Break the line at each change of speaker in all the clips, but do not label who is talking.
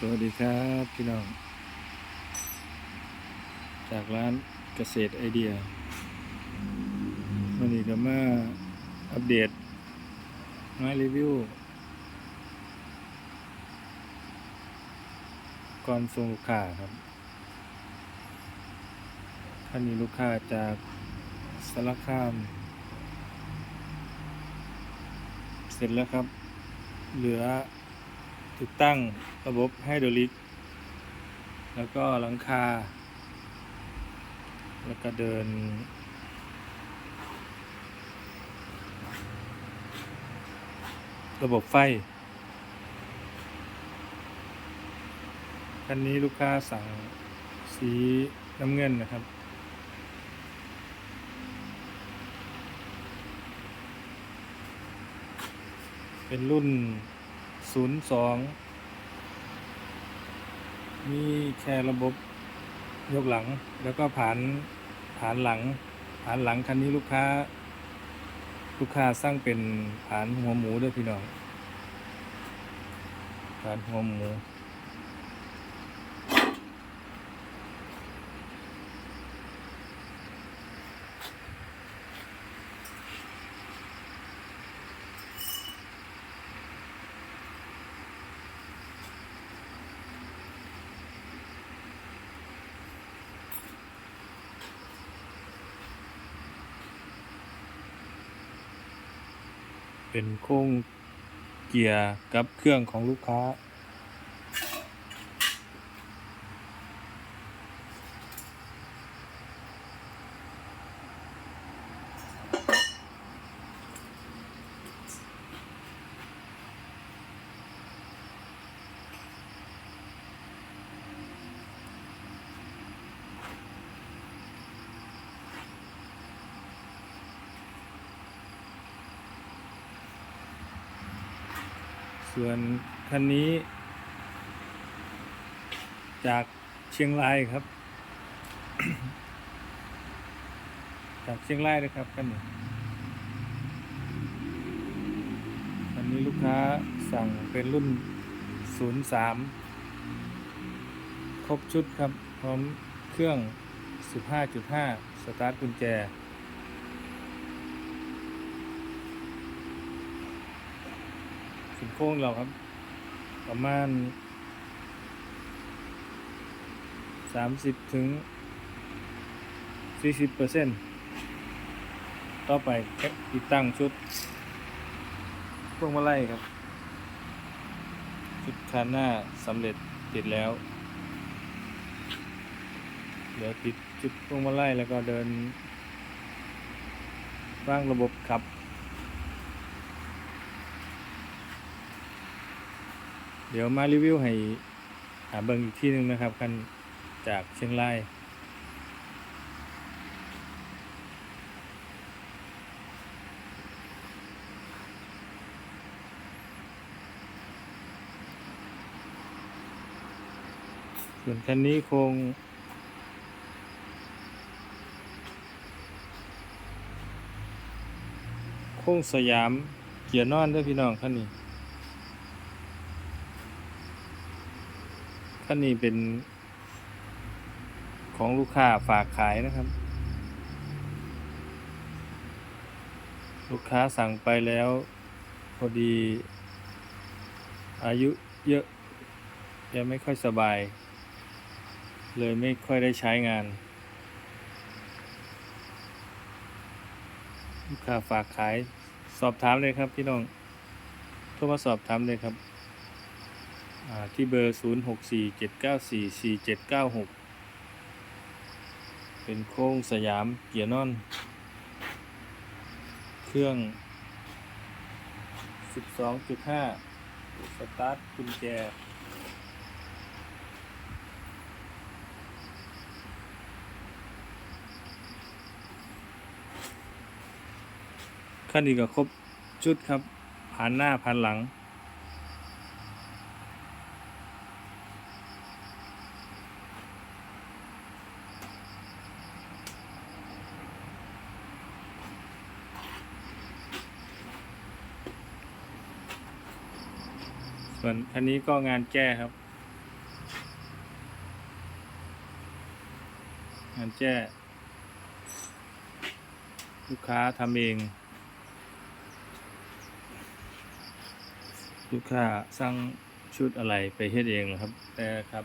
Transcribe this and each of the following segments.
สวัสดีครับพี่น้อง จากร้านเกษตรไอเดียวันนี้ก็มาอัปเดตมารีวิว ก่อนส่งลูกค้าครับท่านนี้ลูกค้าจากสารคาม เสร็จแล้วครับ เหลือ ติดตั้งระบบไฮดรอลิก แล้วก็หลังคา แล้วก็เดิน ระบบไฟ คันนี้ลูกค้าสั่งสีน้ำเงินนะครับเป็นรุ่น 02มีแค่ระบบยกหลัง แล้วก็ผ่านผ่านหลัง ผ่านหลังคันนี้ลูกค้า ลูกค้าสร้างเป็นผ่านหัวหมูด้วยพี่น้องผ่านหัวหมู เป็นโค้งเกียร์กับเครื่องของลูกค้า ส่วนคันนี้ จากเชียงรายครับ จากเชียงรายนะครับคันนี้คันนี้ลูกค้าสั่งเป็นรุ่น 03 ครบชุดครับ พร้อมเครื่อง 15.5 สตาร์ทกุญแจ ถึงโค้งเราครับ ประมาณสามสิบถึงสี่สิบเปอร์เซ็นต์ต่อไปแค่ติดตั้งชุดพวงมาลัยครับ ชุดคันหน้าสำเร็จติดแล้ว เดี๋ยวติดชุดพวงมาลัยแล้วก็เดินวางระบบขับ ดี๋ยวมารีวิวให้หาเบิ่งอีกที่หนึ่งนะครับคันจากเชียงรายส่วนคันนี้คง คงสยามเกียร์นอนด้วยพี่น้องคันนี้ คันนี้เป็นของลูกค้าฝากขายนะครับ ลูกค้าสั่งไปแล้ว พอดี อายุเยอะแกไม่ค่อยสบาย เลยไม่ค่อยได้ใช้งาน ลูกค้าฝากขายสอบถามเลยครับพี่น้อง โทรมาสอบถามเลยครับ ที่เบอร์ 0 6 4 7 9 4 4 7 9 6 เป็นโค้งสยามเกียร์นอน เครื่อง 12.5 สตาร์ทกุญแจขั้นนี้ก็ครบชุดครับผ่านหน้าผ่านหลัง ส่วนอันนี้ก็งานแก้ครับ งานแก้ ลูกค้าทำเอง ลูกค้าสร้างชุดอะไรไปเฮ็ดเองครับ แต่ครับ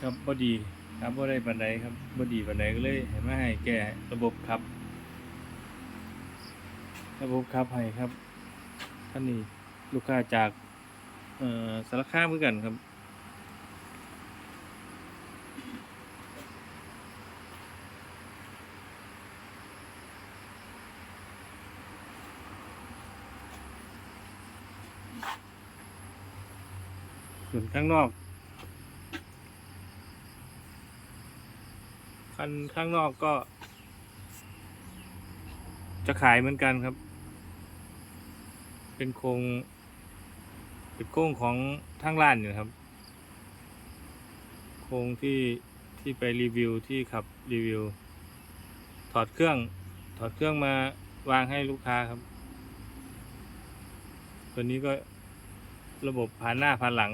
ครับพอดีครับว่าได้ปันไดครับบดีปันไดก็เลยให้มาให้แก่ระบบครับ ระบบครับให้ครับท่านนี้ ลูกค้าจากสารคามเหมือนกันครับส่วนข้างนอกคันข้างนอกก็ จะขายเหมือนกันครับ เป็นโครง เป็นโครงของทางร้านอยู่ครับ โครงที่ที่ไปรีวิวที่ขับรีวิว ถอดเครื่อง ถอดเครื่องมาวางให้ลูกค้าครับ ตัวนี้ก็ระบบผ่านหน้าผ่านหลัง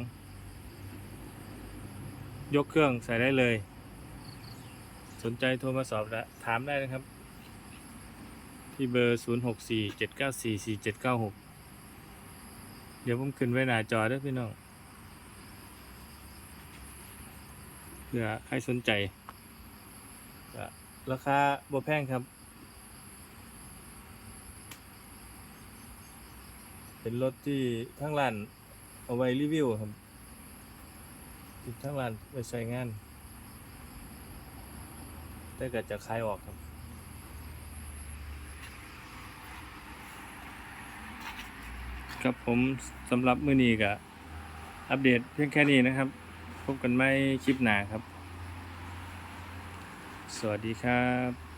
ยกเครื่องใส่ได้เลย สนใจโทรมาสอบและถามได้นะครับ ที่เบอร์ 0 เดี๋ยวผมขึ้นไว้หน้าจอด้วยพี่น้องเผื่อใครสนใจราคาบ่แพงครับ เป็นรถที่ทั้งร้านเอาไว้รีวิวครับทั้งร้านไปใช้งาน แต่ก็จะขายออกครับ ครับผมสำหรับมื้อนี้ก็อัปเดตเพียงแค่นี้นะครับ พบกันใหม่คลิปหน้าครับ สวัสดีครับ